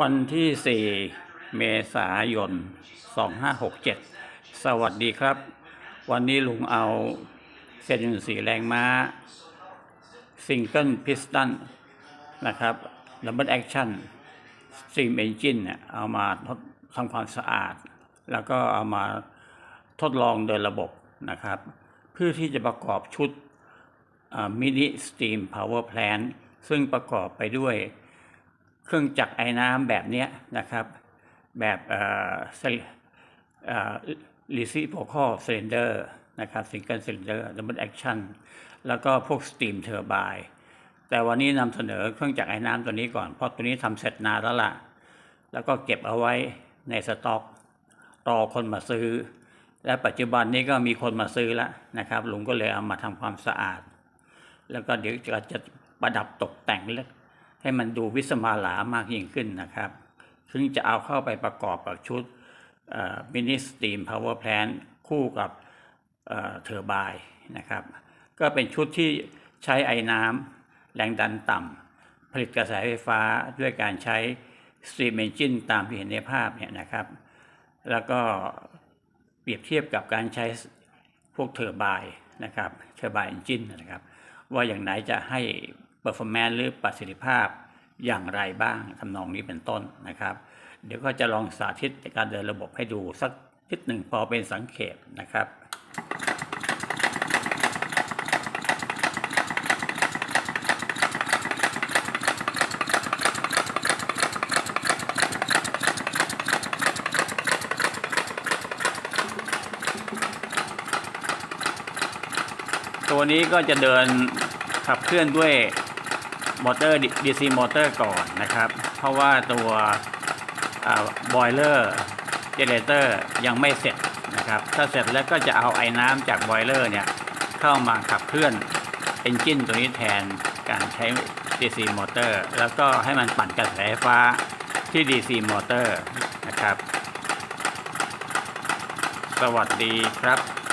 วันที่ 4 เมษายน 2567 สวัสดีครับ วันนี้ลุงเอาเซนสีแรงม้า ซิงเกิลพิสตันนะครับดับเบิลแอคชั่นสตรีมเอนจินเนี่ยเอามาทดทำความสะอาด แล้วก็เอามาทดลองเดินระบบนะครับ เพื่อที่จะประกอบชุดมินิสตรีมพาวเวอร์แพลนซึ่งประกอบไปด้วย เครื่องจักรไอ้น้ำแบบนี้นะครับ แบบเอ่อเอ่อ reciprocal cylinder นะครับ single cylinder double action แล้วก็พวก steam turbine แต่วันนี้นำเสนอเครื่องจักรไอ้น้ำตัวนี้ก่อน เพราะตัวนี้ทำเสร็จนานแล้วล่ะ แล้วก็เก็บเอาไว้ในสต็อก รอคนมาซื้อ และปัจจุบันนี้ก็มีคนมาซื้อแล้วนะครับลุงก็เลยเอามาทำความสะอาด แล้วก็เดี๋ยวจะจะประดับตกแต่งเล็ก ให้มันดูวิสมาลามากยิ่งขึ้นนะครับ ซึ่งจะเอาเข้าไปประกอบกับชุดมินิสตีมพาวเวอร์แพลนคู่กับเทอร์บายนะครับ ก็เป็นชุดที่ใช้ไอ้น้ำแรงดันต่ำผลิตกระแสไฟฟ้าด้วยการใช้สตรีมเอนจินตามที่เห็นในภาพเนี่ยนะครับ แล้วก็เปรียบเทียบกับการใช้พวกเทอร์บายนะครับเทอร์บายเอนจินนะครับ ว่าอย่างไหนจะให้ performance หรือประสิทธิภาพอย่างไรบ้างทำนองนี้เป็นต้นนะครับ เดี๋ยวก็จะลองสาธิตการเดินระบบให้ดูสักนิดหนึ่งพอเป็นสังเขปนะครับตัวนี้ก็จะเดินขับเคลื่อนด้วย มอเตอร์ DC มอเตอร์ก่อนนะครับ เพราะว่าตัวบอยเลอร์เจเนเรเตอร์ยังไม่เสร็จนะครับ ถ้าเสร็จแล้วก็จะเอาไอ้น้ำจากบอยเลอร์เนี่ย เข้ามาขับเคลื่อนเอนจินตัวนี้แทนการใช้ DC มอเตอร์ แล้วก็ให้มันปั่นกระแสไฟฟ้าที่ DC มอเตอร์นะครับ สวัสดีครับ